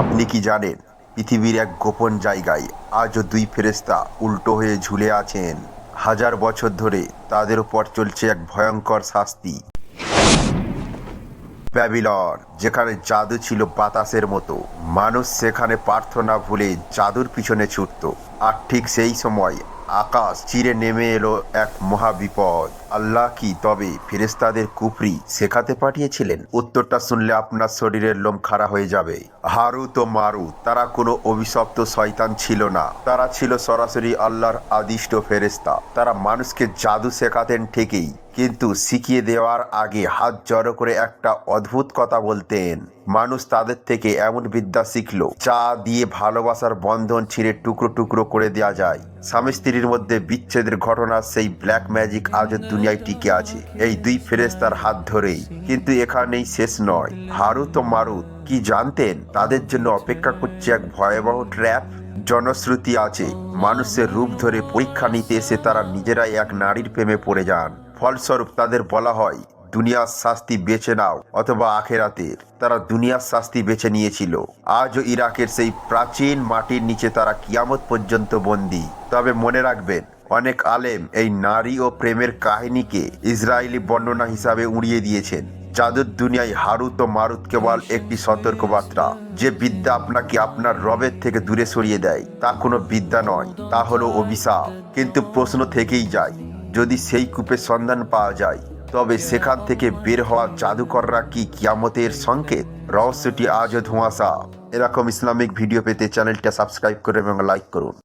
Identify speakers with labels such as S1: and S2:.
S1: আপনি কি জানেন, পৃথিবীর এক গোপন জায়গায় আজও দুই ফেরেস্তা উল্টো হয়ে ঝুলে আছেন। হাজার বছর ধরে তাদের উপর চলছে এক ভয়ঙ্কর শাস্তি। ব্যাবিলন, যেখানে জাদু ছিল বাতাসের মতো, মানুষ সেখানে প্রার্থনা ভুলে জাদুর পিছনে ছুটত। আর ঠিক সেই সময় আকাশ চিরে নেমে এলো এক মহাবিপদ। আল্লাহ কি তবে ফেরেস্তাদের কুফরি শেখাতে পাঠিয়েছিলেন? উত্তরটা শুনলে আপনার শরীরের লোম খাড়া হয়ে যাবে। হারু তো মারু তারা কোনো অভিশপ্ত শয়তান ছিল না। তারা ছিল সরাসরি আল্লাহর আদিষ্ট ফেরেস্তা তারা মানুষকে জাদু শেখাতেন ঠিকই। কিন্তু শিখিয়ে দেওয়ার আগে হাত জড়ো করে একটা অদ্ভুত কথা বলতেন। মানুষ তাদের থেকে এমন বিদ্যা শিখল, যা দিয়ে ভালোবাসার বন্ধন ছিঁড়ে টুকরো টুকরো করে দেওয়া যায়। স্বামী স্ত্রীর মধ্যে বিচ্ছেদের ঘটনা সেই ব্ল্যাক ম্যাজিক আজও দুনিয়ায় টিকে আছে। এই দুই ফেরেস্তার হাত ধরেই। কিন্তু এখানেই শেষ নয়। হারুত ও মারুত, কি জানতেন? তাদের জন্য অপেক্ষা করছে এক ভয়াবহ ট্র্যাপ। জনশ্রুতি আছে, মানুষের রূপ ধরে পরীক্ষা নিতে এসে তারা নিজেরাই এক নারীর প্রেমে পড়ে যান। ফলস্বরূপ তাদের বলা হয়, দুনিয়ার শাস্তি বেছে নাও অথবা আখেরাতের তারা দুনিয়ার শাস্তি বেছে নিয়েছিল। আজও ইরাকের সেই প্রাচীন মাটির নিচে তারা কিয়ামত পর্যন্ত বন্দী। তবে মনে রাখবেন, অনেক আলেম এই নারী ও প্রেমের কাহিনীকে ইসরায়েলি বর্ণনা হিসাবে উড়িয়ে দিয়েছেন। জাদুর দুনিয়ায় হারুত ও মারুত কেবল একটি সতর্কবার্তা। যে বিদ্যা আপনাকে আপনার রবের থেকে দূরে সরিয়ে দেয়, তা কোনো বিদ্যা নয়, তা হলো অভিশাপ। কিন্তু প্রশ্ন থেকেই যায় যদি সেই কূপের সন্ধান পাওয়া যায়, তবে সেখান থেকে বের হওয়া জাদুকররা কি কিয়ামতের সংকেত? রহস্যটি আজও ধোঁয়াশা। এরকম ইসলামিক ভিডিও পেতে চ্যানেলটা সাবস্ক্রাইব করুন এবং লাইক করুন।